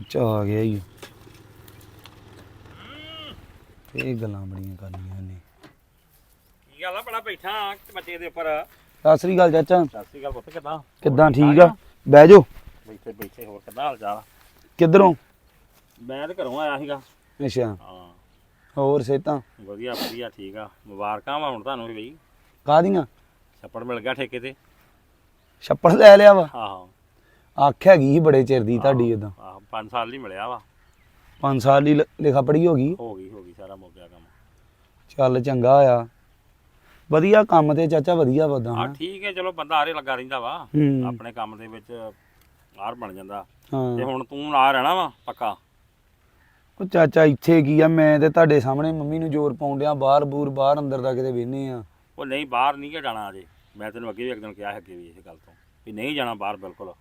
ਆ ਗਿਆ ਹੀ ਇਹ ਗੱਲਾਂ ਬੜੀਆਂ ਕਰਨੀਆਂ ਨੇ ਕੀ ਗੱਲ ਆ ਬੜਾ ਬੈਠਾ ਬੱਚੇ ਦੇ ਉੱਪਰ? ਸਤਿ ਸ੍ਰੀ ਅਕਾਲ ਚਾਚਾ। ਸਤਿ ਸ਼੍ਰੀ ਅਕਾਲ ਪੁੱਤ ਕਿਦਾਂ? ਕਿੱਦਾਂ ਠੀਕ ਆ? ਬਹਿ ਜਾਓ। ਬੈਠੇ ਬੈਠੇ ਹੋਰ ਕਿਦਾਂ ਹਾਲ ਚਾਲ? ਕਿੱਧਰੋਂ? ਮੈਂ ਤੇ ਘਰੋਂ ਆਇਆ ਸੀਗਾ। ਅੱਛਾ। ਹਾਂ। ਹੋਰ ਸੇਤਾਂ ਵਧੀਆ ਵਧੀਆ ਠੀਕ ਆ। ਮੁਬਾਰਕਾਂ ਵਾ ਹੁਣ ਤੁਹਾਨੂੰ ਵੀ ਬਈ। ਕਾਹਦੀਆਂ? ਛੱਪੜ ਮਿਲ ਗਿਆ ਠੇਕੇ ਤੇ। ਛੱਪੜ ਲੈ ਲਿਆ ਵਾ। ਆਹੋ। ਆਖ ਹੈਗੀ ਸੀ ਬੜੇ ਚਿਰ ਦੀ ਤੁਹਾਡੀ ਉਦੋਂ ਆਹੋ 5 ਸਾਲ ਲਈ ਮਿਲਿਆ ਵਾ। 5 ਸਾਲ ਦੀ ਲ- ਲਿਖਾ ਪੜੀ ਹੋ ਗਈ? ਹੋ ਗਈ ਹੋ ਗਈ ਸਾਰਾ ਮੁੱਕ ਗਿਆ ਕੰਮ। ਚੱਲ ਚੰਗਾ ਆ। ਵਧੀਆ ਕੰਮ ਤੇ ਚਾਚਾ ਵਧੀਆ ਵਦਾ ਹਾਂ ਠੀਕ ਹੈ ਚਲੋ ਬੰਦਾ ਆਰੇ ਲੱਗਾ ਰਹਿੰਦਾ ਵਾ। ਹੂੰ। ਆਪਣੇ ਕੰਮ ਦੇ ਵਿੱਚ ਆਰ ਬਣ ਜਾਂਦਾ। ਤੇ ਹਾਂ ਹੁਣ ਤੂੰ ਨਾਲ ਰਹਿਣਾ ਵਾ ਪੱਕਾ? ਉਹ ਚਾਚਾ ਇੱਥੇ ਕੀ ਆ ਮੈਂ ਤੇ ਤੁਹਾਡੇ ਸਾਹਮਣੇ ਮੰਮੀ ਨੂੰ ਜ਼ੋਰ ਪਾਉਣ ਡਿਆ ਬਾਹਰ ਬੂਰ ਬਾਹਰ ਅੰਦਰ ਦਾ ਕਿਤੇ ਵੇਨੇ ਆ। ਉਹ ਨਹੀਂ ਬਾਹਰ ਨਹੀਂ ਕਿ ਜਾਣਾ ਅਜੇ। ਮੈਂ ਤੈਨੂੰ ਅੱਗੇ ਵੀ ਇੱਕ ਦਿਨ ਕਿਹਾ ਹੈ ਅੱਗੇ ਵੀ ਇਹ ਗੱਲ ਤੋਂ ਵੀ ਨਹੀਂ ਜਾਣਾ ਬਾਹਰ ਬਿਲਕੁਲ।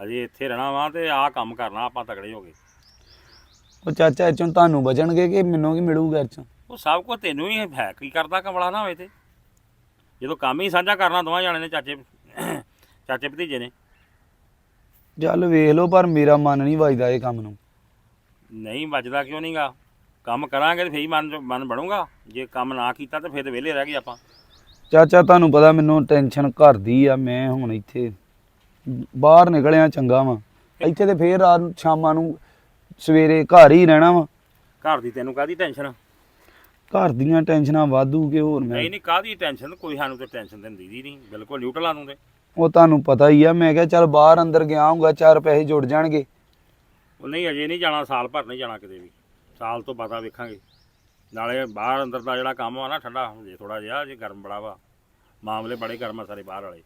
ਅਜੇ ਇੱਥੇ ਰਹਿਣਾ ਵਾ ਤੇ ਆਹ ਕੰਮ ਕਰਨਾ ਆਪਾਂ ਤਗੜੇ ਹੋ ਗਏ ਉਹ ਚਾਚਾ ਇਹ ਚੋਂ ਤੁਹਾਨੂੰ ਬਚਣਗੇ ਕਿ ਮੈਨੂੰ ਕੀ ਮਿਲੂਗਾ ਇਹ ਚੋਂ ਉਹ ਸਭ ਕੁਝ ਤੈਨੂੰ ਹੀ ਹੈ ਕੀ ਕਰਦਾ ਕਮਲਾ ਨਾ ਹੋਵੇ ਤੇ। ਜਦੋਂ ਕੰਮ ਹੀ ਸਾਂਝਾ ਕਰਨਾ ਦੋਵਾਂ ਜਾਣੇ ਨੇ ਚਾਚੇ ਚਾਚੇ ਭਤੀਜੇ ਨੇ। ਚੱਲ ਵੇਖ ਲਓ ਪਰ ਮੇਰਾ ਮਨ ਨਹੀਂ ਵੱਜਦਾ ਇਹ ਕੰਮ ਨੂੰ। ਨਹੀਂ ਵੱਜਦਾ ਕਿਉਂ ਨਹੀਂਗਾ ਕੰਮ ਕਰਾਂਗੇ ਤੇ ਫੇਰ ਹੀ ਮਨ ਮਨ ਬਣੂਗਾ। ਜੇ ਕੰਮ ਨਾ ਕੀਤਾ ਤੇ ਫਿਰ ਵਿਹਲੇ ਰਹਿ ਗਏ ਆਪਾਂ। ਚਾਚਾ ਤੁਹਾਨੂੰ ਪਤਾ ਮੈਨੂੰ ਟੈਨਸ਼ਨ ਘਰ ਦੀ ਆ ਮੈਂ ਹੁਣ ਇੱਥੇ ਬਾਹਰ ਨਿਕਲਿਆ ਚੰਗਾ ਵਾਂ। ਇੱਥੇ ਤੇ ਫੇਰ ਰਾਤ ਨੂੰ- ਸ਼ਾਮਾਂ ਨੂੰ ਸਵੇਰੇ ਘਰ ਹੀ ਰਹਿਣਾ ਵਾ। ਘਰ ਦੀ ਤੈਨੂੰ ਕਾਦੀ ਟੈਨਸ਼ਨ ਘਰ ਦੀਆਂ ਟੈਨਸ਼ਨਾਂ ਵਾਧੂ ਕੇ ਹੋਰ ਮੈਂ? ਨਹੀਂ ਨਹੀਂ ਕਾਦੀ ਟੈਨਸ਼ਨ ਕੋਈ ਸਾਨੂੰ ਤੇ ਟੈਨਸ਼ਨ ਦਿੰਦੀ ਦੀ ਨਹੀਂ। ਬਿਲਕੁਲ ਨਿਊਟਰਲਾਂ ਨੂੰ ਤੇ ਉਹ ਤੁਹਾਨੂੰ ਪਤਾ ਹੀ ਆ ਮੈਂ ਕਿਹਾ ਚੱਲ ਬਾਹਰ ਅੰਦਰ ਗਿਆ ਹੂੰਗਾ ਚਾਰ ਪੈਸੇ ਜੁੜ ਜਾਣਗੇ। ਉਹ ਨਹੀਂ ਅਜੇ ਨਹੀਂ ਜਾਣਾ ਸਾਲ ਭਰ ਨਹੀਂ ਜਾਣਾ ਕਿਤੇ ਵੀ। ਸਾਲ ਤੋਂ ਬਾਅਦ ਵੇਖਾਂਗੇ। ਨਾਲੇ ਬਾਹਰ ਅੰਦਰ ਦਾ ਜਿਹੜਾ ਕੰਮ ਆ ਨਾ ਠੰਡਾ ਹੋ ਜੇ ਥੋੜਾ ਜਿਹਾ ਜੇ ਗਰਮ ਬੜਾ ਵਾ। ਮਾਮਲੇ ਬੜੇ ਗਰਮ ਆ ਸਾਰੇ ਬਾਹਰ ਵਾਲੇ।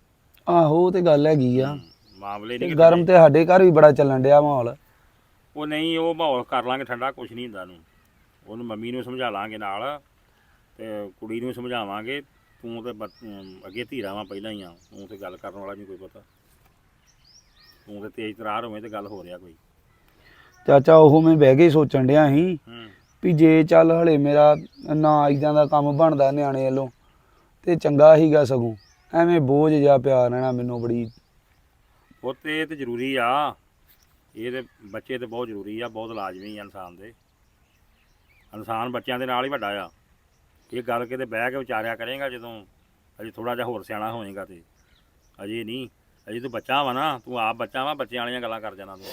ਆਹੋ ਉਹ ਤੇ ਗੱਲ ਹੈਗੀ ਆ। ਮਾਮਲੇ ਨਹੀਂ ਗਰਮ ਤੇ ਸਾਡੇ ਘਰ ਵੀ ਬੜਾ ਚੱਲਣ ਡਿਆ ਮਾਹੌਲ। ਉਹ ਨਹੀਂ ਉਹ ਮਾਹੌਲ ਕਰ ਲਾਂਗੇ ਠੰਡਾ ਕੁਝ ਨਹੀਂ ਹੁੰਦਾ ਨੂੰ ਉਹਨੂੰ ਮੰਮੀ ਨੂੰ ਸਮਝਾ ਲਾਂਗੇ ਨਾਲ ਤੇ ਕੁੜੀ ਨੂੰ ਸਮਝਾਵਾਂਗੇ। ਤੂੰ ਤੇ ਬ- ਅਮ ਅੱਗੇ ਪਹਿਲਾਂ ਹੀ ਆ। ਤੂੰ ਤੇ ਗੱਲ ਕਰਨ ਵਾਲਾ ਨਹੀਂ ਕੋਈ ਪਤਾ। ਤੂੰ ਤੇ ਤੇਜ਼ ਤਰਾਰ ਹੋਵੇਂ ਤੇ ਗੱਲ ਹੋ ਰਿਹਾ ਕੋਈ। ਚਾਚਾ ਉਹ ਮੈਂ ਬਹਿ ਕੇ ਹੀ ਸੋਚਣ ਡਿਆ ਸੀ ਹੂੰ। ਵੀ ਜੇ ਚੱਲ ਹਲੇ ਮੇਰਾ ਨਾ ਇਦਾਂ ਦਾ ਕੰਮ ਬਣਦਾ ਨਿਆਣੇ ਵੱਲੋਂ ਤੇ ਚੰਗਾ ਹੀਗਾ ਸਗੋਂ। ਐਵੇਂ ਬੋਝ ਜਿਹਾ ਪਿਆ ਰਹਿਣਾ ਮੈਨੂੰ ਬੜੀ। ਉਹ ਤੇ ਇਹ ਤੇ ਜ਼ਰੂਰੀ ਆ। ਇਹ ਤੇ ਬੱਚੇ ਤੇ ਬਹੁਤ ਜ਼ਰੂਰੀ ਆ ਬਹੁਤ ਲਾਜ਼ਮੀ ਆ ਇਨਸਾਨ ਦੇ। ਇਨਸਾਨ ਬੱਚਿਆਂ ਦੇ ਨਾਲ ਹੀ ਵੱਡਾ ਆ। ਇਹ ਗੱਲ ਕਿਤੇ ਬਹਿ ਕੇ ਵਿਚਾਰਿਆ ਕਰੇਗਾ ਜਦੋਂ ਅਜੇ ਥੋੜਾ ਜਿਹਾ ਹੋਰ ਸਿਆਣਾ ਹੋਏਗਾ ਤੇ। ਅਜੇ ਨਹੀਂ ਅਜੇ ਤੂੰ ਬੱਚਾ ਵਾ ਨਾ ਤੂੰ ਆਪ ਬੱਚਾ ਵਾ ਬੱਚਿਆਂ ਵਾਲੀਆਂ ਗੱਲਾਂ ਕਰ ਜਾਣਾ ਤੂੰ।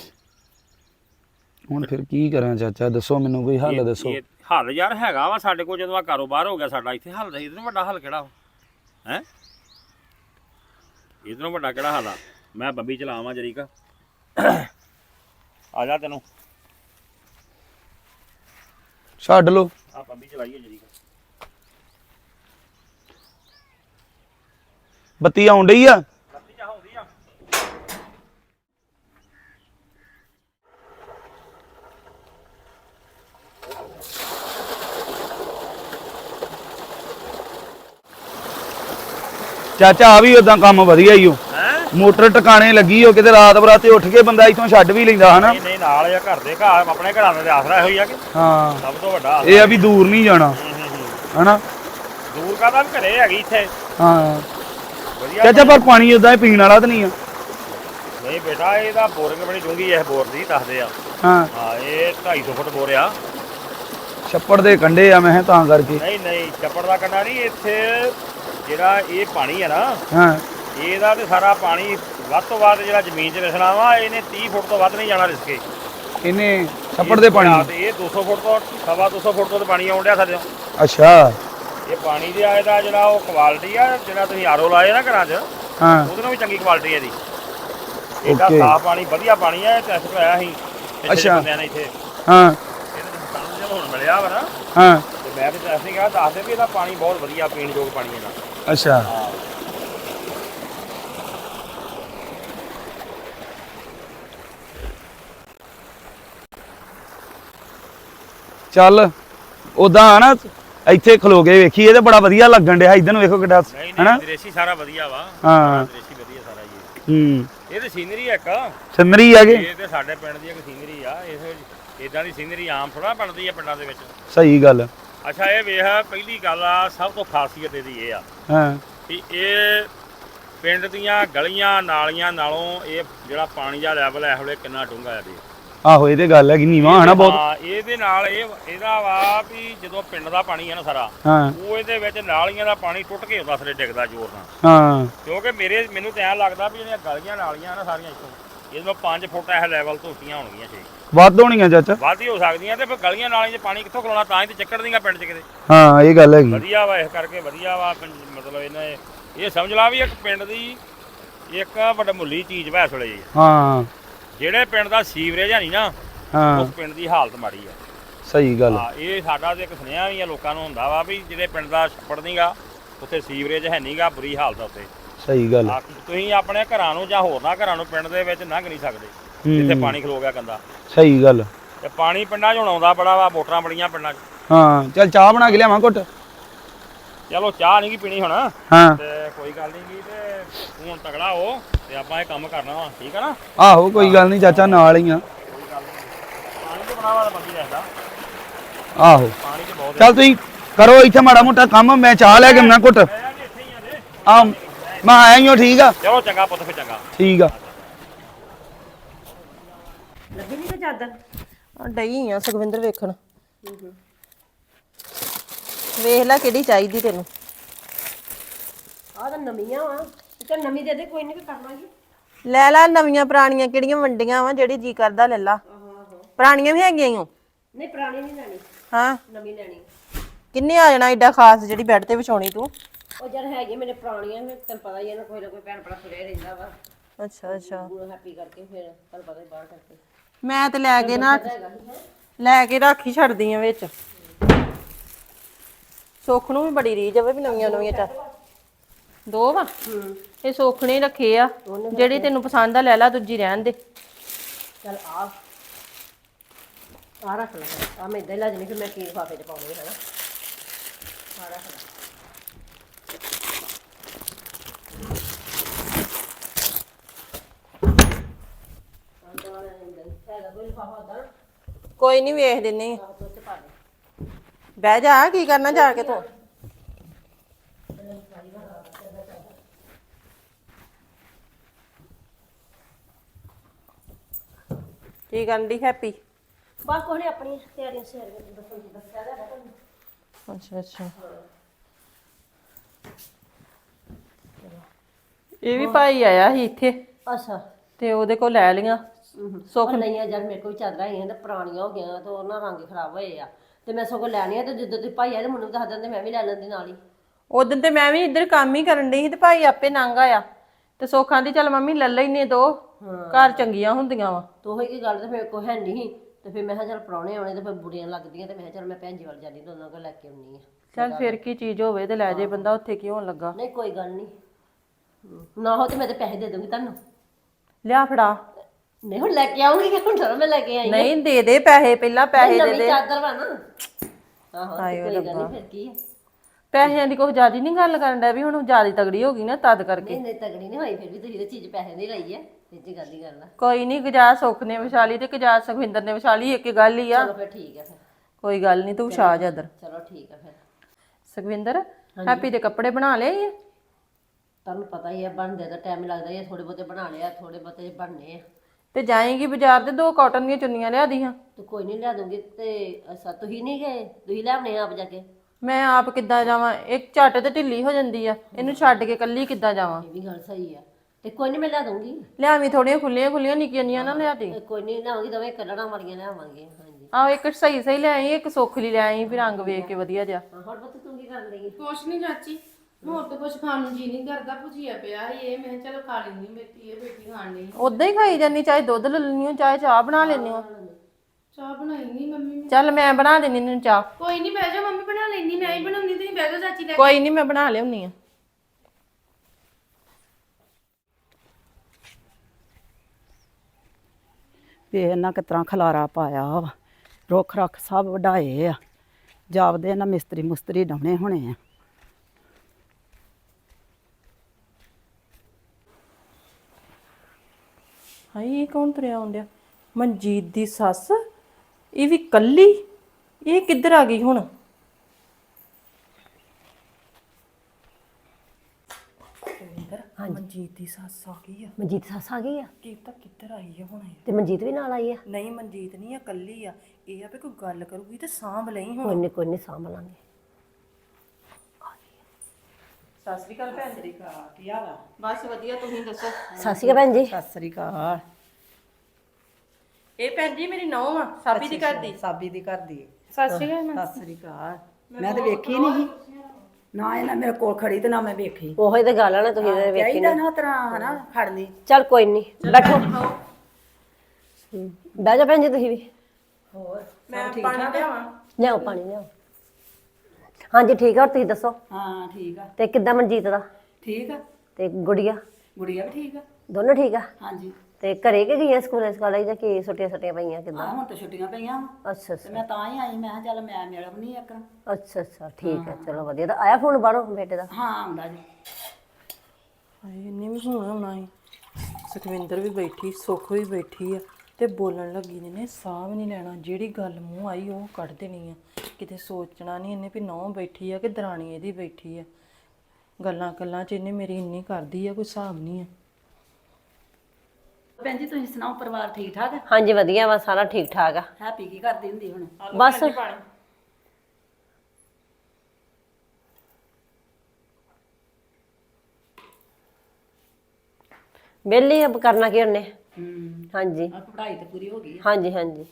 ਹੁਣ ਫਿਰ ਕੀ ਕਰਾਂ ਚਾਚਾ ਦੱਸੋ ਮੈਨੂੰ ਕੋਈ ਹੱਲ ਦੱਸੋ। ਹੱਲ ਯਾਰ ਹੈਗਾ ਵਾ ਸਾਡੇ ਕੋਲ ਜਦੋਂ ਆ ਕਾਰੋਬਾਰ ਹੋ ਗਿਆ ਸਾਡਾ ਇੱਥੇ ਹੱਲ ਇਹਦੇ ਤੋਂ ਵੱਡਾ ਹੱਲ ਕਿਹੜਾ ਹੈ? ਇਹਦੇ ਤੋਂ ਵੱਡਾ ਕਿਹੜਾ ਹੱਲ? ਮੈਂ ਬੰਬੀ ਚਲਾਵਾਂ ਜਰੀਕ। ਆ ਜਾ ਤੈਨੂੰ। ਛੱਡ ਲਓ। ਆ ਬੰਬੀ ਚਲਾਈਏ ਜਰੀਕ। ਬੱਤੀ ਆਉਣ ਡਈ ਆ? ਚਾਚਾ ਆ ਵੀ ਉਦਾਂ ਕੰਮ ਵਧੀਆ ਹੀ ਓ। ਹੈ? ਮੋਟਰ ਟਿਕਾਣੇ ਲੱਗੀ ਓ ਕਿਤੇ ਰਾਤ ਬਰਾਤੇ ਉੱਠ ਕੇ ਬੰਦਾ ਇੱਥੋਂ ਛੱਡ ਵੀ ਲੈਂਦਾ ਹਨਾ? ਨਹੀਂ ਨਹੀਂ ਨਾਲ ਆ ਘਰ ਦੇ ਘਰ ਆਪਣੇ ਘਰਾਂ ਦੇ ਆਸਰਾ ਇਹੋ ਹੀ ਆ ਕਿ ਹਾਂ। ਸਭ ਤੋਂ ਵੱਡਾ ਆਸਰਾ। ਇਹ ਆ ਵੀ ਦੂਰ ਨਹੀਂ ਜਾਣਾ ਹੂੰ, ਹੂੰ, ਹੂੰ। ਹਨਾ? ਦੂਰ ਕਾਹਦਾ? ਵੀ ਘਰੇ ਹੈਗੀ ਇੱਥੇ। ਹਾਂ। ਵਧੀਆ ਚਾਚਾ ਪਰ ਪਾਣੀ ਉਦਾਂ ਪੀਣ ਵਾਲਾ ਤਾਂ ਨਹੀਂ ਆ। ਨਹੀਂ ਬੇਟਾ ਇਹਦਾ ਬੋਰਿੰਗ ਬੜੀ ਡੂੰਗੀ ਐ ਬੋਰ ਦੀ ਦੱਸਦੇ ਆ। ਹਾਂ। ਹਾਂ ਇਹ 250 ਫੁੱਟ ਬੋਰ ਆ। ਛੱਪੜ ਦੇ ਕੰਢੇ ਆ ਮੈਂ ਤਾਂ ਕਰਕੇ। ਨਹੀਂ ਨਹੀਂ ਛੱਪੜ ਦਾ ਕੰਡਾ ਨਹੀਂ ਇੱਥੇ ਜਿਹੜਾ ਇਹ ਪਾਣੀ ਹੈ ਨਾ ਹਾਂ। ਇਹਦਾ ਤੇ ਸਾਰਾ ਪਾਣੀ ਵੱਧ ਤੋਂ ਵੱਧ ਜਿਹੜਾ ਜ਼ਮੀਨ 'ਚ ਰਿਸਣਾ ਵਾ ਇਹਨੇ 30 ਫੁੱਟ ਤੋਂ ਵੱਧ ਨਹੀਂ ਜਾਣਾ ਰਿਸਕੇ ਇਹਨੇ ਛੱਪੜ ਦੇ ਪਾਣੀ। ਹਾਂ, ਤੇ ਇਹ 200 ਫੁੱਟ ਤੋਂ ਸਵਾ 200 ਫੁੱਟ ਤੋਂ ਤਾਂ ਪਾਣੀ ਆਉਣ ਡਿਆ ਸਾਡੇ ਅੱਛਾ। ਇਹ ਪਾਣੀ ਦੇ ਆਏ ਦਾ ਜਿਹੜਾ ਉਹ ਕੁਆਲਿਟੀ ਆ ਜਿਹੜਾ ਤੁਸੀਂ ਆਰਓ ਲਾਏ ਨਾ ਘਰਾਂ 'ਚ ਹਾਂ। ਉਹਦੇ ਨਾਲ ਵੀ ਚੰਗੀ ਕੁਆਲਿਟੀ ਹੈ ਇਹਦੀ। ਇਹਦਾ Okay. ਸਾਫ਼ ਪਾਣੀ ਵਧੀਆ ਪਾਣੀ ਆ ਇਹ ਟੈਸਟ ਕਰਾਇਆ ਸੀ ਅੱਛਾ। ਬੰਦਿਆਂ ਨੇ ਇੱਥੇ। ਹਾਂ। ਇਹਦੇ ਸਾਨੂੰ ਜਦੋਂ ਹੁਣ ਮਿਲਿਆ ਵਾ ਨਾ। ਹਾਂ। ਤੇ ਮੈਂ ਵੀ ਟੈਸਟ ਨਹੀਂ ਕਰਾ ਦੱਸਦੇ ਵੀ ਇਹਦਾ ਪਾਣੀ ਬਹੁਤ ਵਧੀਆ ਪੀਣ ਯੋਗ ਪਾਣੀ ਇਹਦਾ। ਅੱਛਾ। ਚੱਲ ਉਦਾਂ ਆ ਨਾ ਇੱਥੇ ਖਲੋ ਕੇ ਵੇਖੀ ਇਹ ਤੇ ਬੜਾ ਵਧੀਆ ਲੱਗਣ ਡਿਆ ਇਧਰ ਨੂੰ ਵੇਖੋ ਕਿੱਡਾ ਹਨਾ? ਵਿਦੇਸ਼ੀ ਸਾਰਾ ਵਧੀਆ ਵਾ। ਹਾਂ। ਵਿਦੇਸ਼ੀ ਵਧੀਆ ਸਾਰਾ ਜੀ। ਹੂੰ। ਇਹ ਤੇ ਸੀਨਰੀ ਇੱਕ। ਸਿੰਦਰੀ ਹੈਗੇ ਇਹ ਤੇ ਸਾਡੇ ਪਿੰਡ ਦੀ ਇੱਕ ਸੀਨਰੀ ਆ। ਇਹ ਇਦਾਂ ਦੀ ਸੀਨਰੀ ਆਮ ਥੋੜਾ ਬਣਦੀ ਆ ਪਿੰਡਾਂ ਦੇ ਵਿੱਚ। ਸਹੀ ਗੱਲ। ਅੱਛਾ ਇਹ ਵੇਖ ਪਹਿਲੀ ਗੱਲ ਆ ਸਭ ਤੋਂ ਖਾਸੀਅਤ ਇਹਦੀ ਇਹ ਆ ਹਾਂ। ਵੀ ਇਹ ਪਿੰਡ ਦੀਆਂ ਗਲੀਆਂ ਨਾਲੀਆਂ ਨਾਲੋਂ ਇਹ ਜਿਹੜਾ ਪਾਣੀ ਦਾ ਲੈਵਲ ਹੈ ਹਲੇ ਕਿੰਨਾ ਡੂੰਘਾ ਹੈ ਵੀ ਆਹੋ ਇਹ ਤੇ ਗੱਲ ਹੈਗੀ ਨੀਵਾ ਹਨਾ ਬਹੁਤ। ਹਾਂ ਇਹਦੇ ਨਾਲ ਇਹ ਇਹਦਾ ਵਾ ਵੀ ਜਦੋਂ ਪਿੰਡ ਦਾ ਪਾਣੀ ਹੈ ਨਾ ਸਾਰਾ ਹਾਂ। ਉਹ ਇਹਦੇ ਵਿੱਚ ਨਾਲੀਆਂ ਦਾ ਪਾਣੀ ਟੁੱਟ ਕੇ ਆਉਂਦਾ ਥਲੇ ਡਿੱਗਦਾ ਜ਼ੋਰ ਨਾਲ। ਹਾਂ। ਕਿਉਂਕਿ ਮੇਰੇ ਮੈਨੂੰ ਤਾਂ ਐਂ ਲੱਗਦਾ ਵੀ ਜਿਹੜੀਆਂ ਗਲੀਆਂ ਨਾਲੀਆਂ ਨਾ ਸਾਰੀਆਂ ਇੱਥੋਂ ਇਹਦੋਂ 5 ਫੁੱਟ ਇਹ ਲੈਵਲ ਤੋਂ ਉੱਚੀਆਂ ਹੋਣਗੀਆਂ ਛੇ। ਵੱਧ ਹੋਣੀਆਂ ਚਾਚਾ। ਵੱਧ ਹੀ ਹੋ ਸਕਦੀਆਂ ਤੇ ਫਿਰ ਗਲੀਆਂ ਨਾਲੀਆਂ 'ਚ ਪਾਣੀ ਕਿੱਥੋਂ ਖਲੋਣਾ ਤਾਂ ਹੀ ਤੇ ਚੱਕੜ ਦੀਆਂ ਪਿੰਡ 'ਚ ਕਿਤੇ। ਹਾਂ ਇਹ ਗੱਲ ਹੈਗੀ। ਵਧੀਆ ਵਾ ਇਸ ਕਰਕੇ ਵਧੀਆ ਵਾ ਪਿੰਡ- ਮਤਲਬ ਇਹਨਾਂ ਇਹ ਇਹ ਸਮਝ ਲਾ ਵੀ ਇੱਕ ਪਿੰਡ ਦੀ ਇੱਕ ਵੱਡਮੁੱਲੀ ਚੀਜ਼ ਵਾ ਇਸ ਵੇਲੇ। ਜੀ। ਹਾਂ। ਜਿਹੜੇ ਪਿੰਡ ਦਾ ਸੀਵਰੇਜ ਹੈ ਨਹੀਂ ਨਾ ਹਾਂ। ਉਸ ਪਿੰਡ ਦੀ ਹਾਲਤ ਮਾੜੀ ਆ। ਸਹੀ ਗੱਲ। ਹਾਂ ਇਹ ਸਾਡਾ ਤੇ ਇੱਕ ਸੁਨੇਹਾ ਵੀ ਆ ਲੋਕਾਂ ਨੂੰ ਹੁੰਦਾ ਵਾ ਵੀ ਜਿਹੜੇ ਪਿੰਡ ਦਾ ਛੱਪੜ ਨਹੀਂਗਾ ਉੱਥੇ ਸੀਵਰੇਜ ਹੈ ਨਹੀਂਗਾ ਬੁਰੀ ਹਾਲਤ ਆ ਉੱਥੇ। ਸਹੀ ਗੱਲ ਆ, ਤੁਸੀਂ ਆਪਣੇ ਘਰਾਂ ਨੂੰ ਜਾਂ ਹੋਰਨਾਂ ਘਰਾਂ ਨੂੰ ਪਿੰਡ ਦੇ ਵਿੱਚ ਲੰਘ ਨਹੀਂ ਸਕਦੇ ਜਿੱਥੇ ਹੂੰ, ਪਾਣੀ ਖਲੋ ਗਿਆ ਗੰਦਾ। ਸਹੀ ਗੱਲ ਤੇ ਪਾਣੀ ਪਿੰਡਾਂ 'ਚ ਹੁਣ ਆਉਂਦਾ ਬੜਾ ਵਾ ਮੋਟਰਾਂ ਬੜੀਆਂ ਪਿੰਡਾਂ 'ਚ। ਹਾਂ ਚੱਲ ਚਾਹ ਬਣਾ ਕੇ ਲਿਆਵਾਂ ਘੁੱਟ। ਚਲੋ ਚਾਹ ਨਹੀਂ ਕੀ ਪੀਣੀ ਹੁਣ। ਹਾਂ। ਤੇ ਕੋਈ ਗੱਲ ਨਹੀਂ ਗੀ ਤੇ ਤੂੰ ਹੁਣ ਤਗੜਾ ਹੋ ਤੇ ਆਪਾਂ ਇਹ ਕੰਮ ਕਰਨਾ ਵਾ ਠੀਕ ਆ ਨਾ? ਆਹੋ ਕੋਈ ਗੱਲ ਨਹੀਂ ਚਾਚਾ ਨਾਲ ਹੀ ਆ। ਕੋਈ ਗੱਲ ਨਹੀਂ ਪਾਣੀ ਤੇ ਬਣਾਵਾ ਤਾਂ ਬੰਦੀ ਰਹਿੰਦਾ। ਆਹੋ। ਪਾਣੀ ਤੇ ਬਹੁਤ ਚੱਲ ਤੁਸੀਂ ਕਰੋ ਇੱਥੇ ਮਾੜਾ ਮੋਟਾ ਕੰਮ ਮੈਂ ਚਾਹ ਲੈ ਕੇ ਮੈਂ ਘੁੱਟ। ਮੈਂ ਵੀ ਇੱਥੇ ਹੀ ਆ ਦੇ ਆ ਮੈਂ ਆਇਆ ਹੀ ਹਾਂ ਠੀਕ ਆ। ਚਲੋ ਚੰਗਾ ਪੁੱਤ ਫਿਰ ਚੰਗਾ। ਠੀਕ ਆ। ਲੱਗੀ ਨਹੀਂ ਤੇ ਚਾਦਰ? ਆ ਡਈ ਆ ਸੁਖਵਿੰਦਰ ਵੇਖਣ। ਵੇਖ ਲੈ ਕਿਹੜੀ ਚਾਹੀਦੀ ਤੈਨੂੰ। ਆਹ ਤਾਂ ਨਵੀਆਂ ਵਾ। ਤੇ ਨਵੀਂ ਦੇ ਦੇ ਕੋਈ ਨਹੀਂ ਵੀ ਕਰ ਲਾਂਗੇ। ਲੈ ਲੈ ਨਵੀਆਂ ਪੁਰਾਣੀਆਂ ਕਿਹੜੀਆਂ ਵੰਡੀਆਂ ਵਾ ਜਿਹੜੀ ਜੀ ਕਰਦਾ ਲੈ ਲਾ। ਪੁਰਾਣੀਆਂ ਵੀ ਹੈਗੀਆਂ ਓ? ਨਹੀਂ ਪੁਰਾਣੀ ਨਹੀਂ ਲੈਣੀ। ਹਾਂ। ਨਵੀਂ ਲੈਣੀ। ਕਿੰਨੇ ਆ ਜਾਣਾ ਏਡਾ ਖਾਸ ਜਿਹੜੀ ਬੈੱਡ ਤੇ ਵਿਛਾਉਣੀ ਤੂੰ? ਉਹ ਜਦ ਹੈਗੀ ਮੇਰੇ ਪੁਰਾਣੀਆਂ ਫਿਰ ਤੈਨੂੰ ਪਤਾ ਹੀ ਹੈ ਨਾ ਕੋਈ ਨਾ ਕੋਈ ਭੈਣ ਭਰਾ ਫਿਰਿਆ ਹੀ ਰਹਿੰਦਾ ਵਾ। ਅੱਛਾ ਅੱਛਾ। ਉਹ ਹੈਪੀ ਕਰਕੇ ਫਿਰ ਤੁਹਾਨੂੰ ਪਤਾ ਹੀ ਬਾਹਰ ਕਰਕੇ। ਮੈਂ ਤੇ ਲੈ ਕੇ ਨਾ ਲੈ ਕੇ ਰੱਖ ਹੀ ਛੱਡਦੀ ਆ ਵਿੱਚ। ਸੁੱਖ ਨੂੰ ਵੀ ਬੜੀ ਰੀਝ ਆਵੇ ਵੀ ਨਵੀਆਂ ਨਵੀਆਂ ਚਾ ਦੋ ਵਾ? ਇਹ ਸੁੱਖ ਨੇ ਹੀ ਰੱਖੇ ਆ। ਜਿਹੜੀ ਤੈਨੂੰ ਪਸੰਦ ਆ ਲੈ ਲੈ ਦੂਜੀ ਰਹਿਣ ਦੇ। ਚਲ ਆ। ਆ ਰੱਖ ਲੈ। ਆ ਮੈਂ ਇਦਾਂ ਹੀ ਲਾਜਣੀ ਫਿਰ ਮੈਂ ਕੀ ਲਿਫਾਫੇ ਚ ਪਾਉਣੀ ਹੈ ਨਾ ਆ ਰੱਖ ਲੈ। ਕੋਈ ਨਹੀਂ ਵੇਖ ਦਿੰਨੀ ਆ। ਬਹਿ ਜਾ ਕੀ ਕਰਨਾ ਜਾ ਕੇ ਤੂੰ? ਕੀ ਕਰਨ ਦੀ ਹੈਪੀ? ਬਸ ਕੋਹਣੇ ਆਪਣੀਆਂ ਤਿਆਰੀਆਂ ਸ਼ੇਅਰ ਕਰ ਦੱਸੋ ਜੀ ਦੱਸਿਆ ਦਾ ਤੁਹਾਨੂੰ ਅੱਛਾ। ਅੱਛਾ ਇਹ ਵੀ ਭਾਈ ਆਇਆ ਸੀ ਇੱਥੇ ਅੱਛਾ। ਤੇ ਉਹਦੇ ਕੋਲ ਲੈ ਲੀਆਂ ਸੁੱਖ ਨਹੀਂ ਆ ਯਾਰ ਮੇਰੇ ਕੋਲ ਵੀ ਚਾਦਰਾਂ ਆਈਆਂ ਤੇ ਪੁਰਾਣੀਆਂ ਹੋ ਗਈਆਂ ਤੇ ਉਹਨਾਂ ਰੰਗ ਖਰਾਬ ਹੋਏ ਆ। ਤੇ ਮੈਂ ਸਗੋਂ ਲੈਣੀਆਂ ਤੇ ਜਦੋਂ ਤੁਸੀਂ ਭਾਈ ਆਏ ਤੇ ਮੈਨੂੰ ਦੱਸ ਦਿੰਦੇ ਮੈਂ ਵੀ ਲੈ ਲੈਂਦੀ ਨਾਲ ਹੀ। ਉਦੋਂ ਤੇ ਮੈਂ ਵੀ ਇੱਧਰ ਕੰਮ ਹੀ ਕਰਨ ਡਈ ਸੀ ਤੇ ਭਾਈ ਆਪੇ ਨੰਗ ਆਇਆ। ਤੇ ਸੋਖਾਂ ਦੀ ਚੱਲ ਮੰਮੀ ਲੈ ਲੈਨੇ ਦੋ ਘਰ ਚੰਗੀਆਂ ਹੁੰਦੀਆਂ ਵਾ। ਤੋ ਹੋਈ ਕੀ ਗੱਲ ਤੇ ਮੇਰੇ ਕੋਲ ਹੈ ਨਹੀਂ ਸੀ ਤੇ ਫਿਰ ਮੈਂ ਕਿਹਾ ਚੱਲ ਪ੍ਰਾਹੁਣੇ ਆਉਣੇ ਤੇ ਫਿਰ ਬੁੜੀਆਂ ਲੱਗਦੀਆਂ ਤੇ ਮੈਂ ਕਿਹਾ ਚੱਲ ਮੈਂ ਭੈਣ ਜੀ ਵੱਲ ਜਾਂਦੀ ਤੇ ਉਹਨਾਂ ਕੋਲ ਲੈ ਕੇ ਆਉਣੀ ਆ। ਚੱਲ ਫਿਰ ਕੀ ਚੀਜ਼ ਹੋਵੇ ਤੇ ਲੈ ਜੇ ਬੰਦਾ ਉੱਥੇ ਕੀ ਹੋਣ ਲੱਗਾ। ਨਹੀਂ ਕੋਈ ਗੱਲ ਨਹੀਂ। ਨਾ ਹੋ ਤੇ ਮੈਂ ਤੇ ਪੈਸੇ ਦੇ ਦੂੰਗੀ ਤੁਹਾਨੂੰ। ਲਿਆ ਫੜਾ। ਨਹੀਂ ਹੁਣ ਲੈ ਕੇ ਆਉਂਗੀ ਹੁਣ ਚਲੋ ਮੈਂ ਲੈ ਕੇ ਆਈ ਨਹੀਂ ਦੇ ਦੇ ਪੈਸੇ ਪਹਿਲਾਂ ਪੈਸੇ ਦੇ ਨਵੀਂ ਦੇ। ਚਾਦਰ ਵਾ ਨਾ। ਆਹੋ ਤੇ ਕੋਈ ਗੱਲ ਨਹੀਂ ਫਿਰ ਕੀ ਹੈ ਪੈਸਿਆਂ ਦੀ ਕੋਈ ਜ਼ਿਆਦੀ ਨਹੀਂ ਗੱਲ ਕਰਨ ਡਿਆ ਵੀ ਹੁਣ ਜ਼ਿਆਦੀ ਤਗੜੀ ਹੋ ਗਈ ਨਾ ਤਦ ਕਰਕੇ। ਨਹੀਂ ਨਹੀਂ ਤਗੜੀ ਨਹੀਂ ਹੋਈ ਫਿਰ ਵੀ ਤੁਸੀਂ ਇਹ ਚੀਜ਼ ਪੈਸੇ ਦੀ ਲਈ ਹੈ ਇਹ ਚ ਗੱਲ ਹੀ ਆ। ਕੋਈ ਨਹੀਂ ਗਜਾ ਸੁੱਖ ਨੇ ਵਿਸ਼ਾਲੀ ਤੇ ਗਜਾ ਸੁਖਵਿੰਦਰ ਨੇ ਵਿਸ਼ਾਲੀ ਇੱਕ ਹੀ ਗੱਲ ਹੀ ਆ। ਚਲੋ ਫਿਰ ਠੀਕ ਹੈ ਫਿਰ। ਕੋਈ ਗੱਲ ਨਹੀਂ ਤੂੰ ਵਿਛਾ ਜਾ ਇੱਧਰ। ਚਲੋ ਠੀਕ ਹੈ ਫਿਰ। ਸੁਖਵਿੰਦਰ ਹੈਪੀ ਦੇ ਕੱਪੜੇ ਬਣਾ ਲਏ ਆ? ਤੁਹਾਨੂੰ ਪਤਾ ਹੀ ਹੈ ਬਣਦੇ ਦਾ ਟਾਈਮ ਲੱਗਦਾ ਹੀ ਹੈ ਥੋੜੇ ਬਹੁਤੇ ਬਣਾ ਲਿਆ ਥੋੜੇ ਬਹੁਤੇ ਬਣਨੇ ਆ। ਤੇ ਜਾਏਂਗੀ ਬਾਜ਼ਾਰ ਤੇ ਦੋ ਕਾਟਨ ਦੀਆਂ ਚੁੰਨੀਆਂ ਲਿਆ ਦੀਆਂ ਤੇ ਕੋਈ ਨਹੀਂ ਲਿਆ ਦੂੰਗੀ ਤੇ ਅੱਛਾ ਤੁਸੀਂ ਨਹੀਂ ਗਏ? ਤੁਸੀਂ ਲਿਆਉਣੇ ਆਪ ਜਾ ਕੇ? ਮੈਂ ਆਪ ਕਿੱਦਾਂ ਜਾਵਾਂ? ਇੱਕ ਝੱਟ ਤੇ ਢਿੱਲੀ ਹੋ ਜਾਂਦੀ ਆ। ਇਹਨੂੰ ਛੱਡ ਕੇ ਕੱਲੀ ਕਿੱਦਾਂ ਜਾਵਾਂ? ਇਹ ਵੀ ਗੱਲ ਸਹੀ ਆ। ਤੇ ਕੋਈ ਨਹੀਂ ਮੈਂ ਲਿਆ ਦੂੰਗੀ। ਲਿਆਵੀਂ ਥੋੜੀਆਂ ਖੁੱਲੀਆਂ ਖੁੱਲੀਆਂ ਨਿੱਕੀਆਂ ਨਿੱਕੀਆਂ ਨਾ ਲਿਆਦੀ ਤੇ ਕੋਈ ਨਹੀਂ ਲਿਆਉਂਗੀ ਦੋਵੇਂ ਕੱਢਣਾ ਵਾਲੀਆਂ ਲਿਆਵਾਂਗੇ ਹਾਂਜੀ। ਆਹ ਇੱਕ ਸਹੀ ਸਹੀ ਲੈ ਆਈ ਇੱਕ ਸੁੱਖ ਲਈ ਲੈ ਆਈ ਵੀ ਰੰਗ ਵੇਖ ਕੇ ਵਧੀਆ ਜਿਹਾ। ਹਾਂ, ਹੁਣ ਬੱਤ ਤੂੰ ਕੀ ਕਰਨ ਲਈ ਕੁਛ ਨਹੀਂ ਚਾਚੀ। ਹੋਰ ਤਾਂ ਕੁਛ ਖਾਣ ਨੂੰ ਜੀ ਨਹੀਂ ਕਰਦਾ ਭੁਜੀਆ ਪਿਆ ਸੀ ਇਹ। ਮੈਂ ਕਿਹਾ ਚਲੋ ਖਾ ਲੈਂਦੀ ਮੇਰੀ ਇਹ ਬੇਟੀ ਖਾਣ। ਲਈ ਉਦਾਂ ਹੀ ਖਾਈ ਜਾਂਦੀ ਚਾਹੇ ਦੁੱਧ ਲੈ ਲੈਣੀ ਹੋ ਚਾਹੇ ਚਾਹ ਬਣਾ ਲੈਣੀ ਹੋ। ਚਾਹ ਬਣਾਈ ਨਹੀਂ ਮੰਮੀ ਨੇ। ਚੱਲ ਮੈਂ ਬਣਾ ਦੇਣੀ ਇਹਨੂੰ ਚਾਹ। ਕੋਈ ਨਹੀਂ ਬਹਿ ਜਾ ਮੰਮੀ ਬਣਾ ਲੈਂਦੀ ਮੈਂ ਹੀ ਬਣਾਉਂਦੀ ਤੁਸੀਂ ਬਹਿ ਜਾਓ ਚਾਚੀ ਲੈ ਕੋਈ ਨਹੀਂ ਮੈਂ ਬਣਾ ਲਿਆਉਣੀ ਆ ਵੀ ਇਹਨਾਂ ਕਿਸ ਤਰ੍ਹਾਂ ਖਲਾਰਾ ਪਾਇਆ ਵਾ। ਰੁੱਖ ਰੱਖ ਸਭ ਵਢਾਏ ਆ। ਜਾਪਦੇ ਇਹਨਾਂ ਮਿਸਤਰੀ ਮੁਸਤਰੀ ਡਾਉਣੇ ਹੋਣੇ ਆ। ਹਾਈ ਇਹ ਕੌਣ ਤੁਰਿਆ ਆਉਂਦਿਆ? ਮਨਜੀਤ ਦੀ ਸੱਸ? ਇਹ ਵੀ ਕੱਲੀ? ਇਹ ਕਿੱਧਰ ਆ ਗਈ ਹੁਣ? ਮਨਜੀਤ ਦੀ ਸੱਸ ਆ ਗਈ ਆ। ਮਨਜੀਤ ਸੱਸ ਆ ਗਈ ਆ? ਕੀ ਤਾਂ ਕਿੱਧਰ ਆਈ ਆ ਹੁਣ ਇਹ? ਤੇ ਮਨਜੀਤ ਵੀ ਨਾਲ ਆਈ ਆ? ਨਹੀਂ ਮਨਜੀਤ ਨਹੀਂ ਆ ਕੱਲੀ ਆ। ਇਹ ਆ ਵੀ ਕੋਈ ਗੱਲ ਕਰੂਗੀ ਤੇ ਸਾਂਭ ਲਈ ਕੋਈ ਹੁਣ ਨਹੀਂ ਕੋਈ ਨਹੀਂ ਸਾਂਭ ਲਾਂਗੇ। ਸਤਿ ਸ੍ਰੀ ਅਕਾਲ ਭੈਣ ਜੀ। ਕੀ ਹਾਲ ਆ? ਬਸ ਵਧੀਆ ਤੁਸੀਂ ਦੱਸੋ? ਸਤਿ ਸ਼੍ਰੀ ਅਕਾਲ ਭੈਣ ਜੀ। ਸਤਿ ਸ੍ਰੀ ਅਕਾਲ। ਇਹ ਭੈਣ ਜੀ ਮੇਰੀ ਨੌਂ ਆ ਸਾਬੀ ਦੀ ਘਰ ਦੀ। ਸਾਬੀ ਦੀ ਘਰ ਦੀ। ਸਤਿ ਸ੍ਰੀ ਅਕਾਲ ਸਤਿ ਸ੍ਰੀ ਅਕਾਲ। ਮੈਂ ਤੇ ਵੇਖੀ ਨਹੀਂ ਨਾ ਇਹਨਾਂ ਮੇਰੇ ਕੋਲ ਖੜੀ ਤੇ ਨਾ ਮੈਂ ਵੇਖੀ। ਉਹੋ ਹੀ ਤੇ ਗੱਲ ਆ ਨਾ ਤੁਸੀਂ ਇਹਦੇ ਵੇਖੀ ਚਾਹੀਦਾ ਨਾ ਤਰ੍ਹਾਂ ਹਨਾ ਖੜਨੀ ਚੱਲ ਕੋਈ ਨਹੀਂ ਬੈਠੋ। ਬਹਿ ਜਾ ਭੈਣ ਜੀ ਤੁਸੀਂ ਵੀ। ਹੋਰ ਮੈਂ ਪਾਣੀ ਲਿਆਵਾਂ? ਲਿਆਓ ਪਾਣੀ ਲਿਆਓ। ਹਾਂਜੀ ਠੀਕ ਆ ਹੋਰ ਤੁਸੀਂ ਦੱਸੋ? ਹਾਂ ਠੀਕ ਆ। ਤੇ ਕਿੱਦਾਂ ਮਨਜੀਤ ਦਾ? ਠੀਕ ਆ। ਤੇ ਗੁੜੀਆ? ਗੁੜੀਆ ਵੀ ਠੀਕ ਆ। ਦੋਨੋਂ ਠੀਕ ਆ? ਹਾਂਜੀ। ਤੇ ਘਰੇ ਕਿ ਗਈਆਂ ਸਕੂਲੇ ਸਕਾਲੇ ਜਾਂ ਕੀ ਛੁੱਟੀਆਂ ਛੁੱਟੀਆਂ ਪਈਆਂ ਆ ਕਿੱਦਾਂ ਹੁਣ ਤਾਂ ਛੁੱਟੀਆਂ ਪਈਆਂ ਵਾਂ। ਅੱਛਾ ਤੇ ਅੱਛਾ ਮੈਂ ਤਾਂ ਹੀ ਆਈ ਮੈਂ ਕਿਹਾ ਚੱਲ ਮੈਂ ਮਿਲ ਵੀ ਨਹੀਂ ਇੱਕ ਅੱਛਾ ਅੱਛਾ ਠੀਕ ਹੈ। ਚਲੋ ਵਧੀਆ। ਤਾਂ ਆਇਆ ਫੋਨ ਬਾਹਰੋਂ ਬੇਟੇ ਦਾ? ਹਾਂ ਆਉਂਦਾ ਜੀ। ਹਾਏ ਇਹਨੇ ਵੀ ਹੁਣ ਆਉਣਾ ਏ ਸੁਖਵਿੰਦਰ ਵੀ ਬੈਠੀ ਸੁੱਖ ਵੀ ਬੈਠੀ ਆ। ਤੇ ਬੋਲਣ ਲੱਗੀ ਨੇ ਨੇ ਸਾਹ ਵੀ ਨਹੀਂ ਲੈਣਾ। ਜਿਹੜੀ ਗੱਲ ਮੂੰਹ ਆਈ ਉਹ ਕੱਢ ਦੇਣੀ ਆ। ਕਿਤੇ ਸੋਚਣਾ ਨਹੀਂ ਇਹਨੇ ਵੀ ਨੌ ਬੈਠੀ ਆ ਕਿ ਦਰਾਣੀ ਇਹਦੀ ਬੈਠੀ ਆ। ਗੱਲਾਂ ਗੱਲਾਂ 'ਚ ਇਹਨੇ ਮੇਰੀ ਇੰਨੀ ਕਰਦੀ ਆ ਕੋਈ ਹਿਸਾਬ ਨਹੀਂ ਆ। ਭੈਣ ਜੀ ਤੁਸੀਂ ਸੁਣਾਓ ਪਰਿਵਾਰ ਠੀਕ ਠਾਕ ਹਾਂਜੀ ਵਧੀਆ ਵਾ ਸਾਰਾ ਠੀਕ ਠਾਕ ਆ। ਹੈਪੀ ਕੀ ਕਰਦੀ ਹੁੰਦੀ ਹੁਣ? ਬਸ। ਵਿਹਲੀ ਅਬ ਕਰਨਾ ਕੀ ਉਹਨੇ? ਹੂੰ। ਹਾਂਜੀ। ਆ ਪੜ੍ਹਾਈ ਤੇ ਪੂਰੀ ਹੋ ਗਈ ਆ। ਹਾਂਜੀ ਹਾਂਜੀ।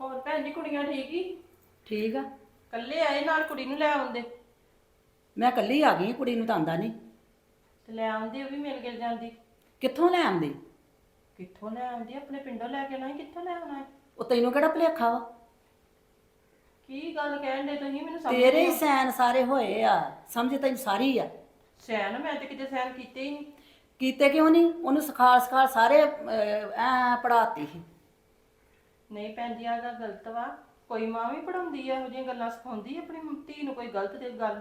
ਹੋਰ ਭੈਣ ਜੀ ਕੁੜੀਆਂ ਠੀਕ ਹੀ ਠੀਕ ਆ। ਕੱਲੇ ਆਏ ਨਾਲ ਕੁੜੀ ਨੂੰ ਲੈ ਆਉਂਦੇ। ਮੈਂ ਇਕੱਲੀ ਆ ਗਈ ਕੁੜੀ ਨੂੰ ਤਾਂ ਆਂਦਾ ਨਹੀਂ ਤੇ ਲੈ ਆਉਂਦੇ ਉਹ ਵੀ ਮਿਲ ਗਿਲ ਜਾਂਦੀ। ਕਿੱਥੋਂ ਲੈ ਆਂਦੀ ਕਿੱਥੋਂ ਲੈ ਆਉਂਦੀ? ਆਪਣੇ ਪਿੰਡੋਂ ਲੈ ਕੇ ਆਉਣਾ ਸੀ, ਕਿੱਥੋਂ ਲੈ ਆਉਣਾ ਹੈ? ਉਹ ਤੈਨੂੰ ਕਿਹੜਾ ਭੁਲੇਖਾ ਵਾ? ਕੀ ਗੱਲ ਕਹਿਣ ਦੇ ਤੁਸੀਂ? ਮੈਨੂੰ ਸਮਝ ਤੇਰੇ ਹੀ ਸੈਨ ਸਾਰੇ ਹੋਏ ਆ ਸਮਝ ਤੈਨੂੰ ਸਾਰੀ ਆ। ਸੈਨ ਮੈਂ ਤੇ ਕਿਤੇ ਸੈਨ ਕੀਤੇ ਹੀ ਨਹੀਂ। ਕੀਤੇ ਕਿਉਂ ਨਹੀਂ? ਉਹਨੂੰ ਸਿਖਾਲ ਸਿਖਾਲ ਸਾਰੇ ਅਹ, ਐ ਪੜਾਤੀ ਸੀ। ਨਹੀਂ ਭੈਣ ਜੀ ਆ ਗੱਲ ਗਲਤ ਵਾ। ਕੋਈ ਮਾਂ ਵੀ ਪੜਾਉਂਦੀ ਆ ਇਹੋ ਜਿਹੀਆਂ ਗੱਲਾਂ ਸਿਖਾਉਂਦੀ ਆ ਆਪਣੀ ਧੀ ਨੂੰ ਕੋਈ ਗਲਤ ਦੇ ਗੱਲ?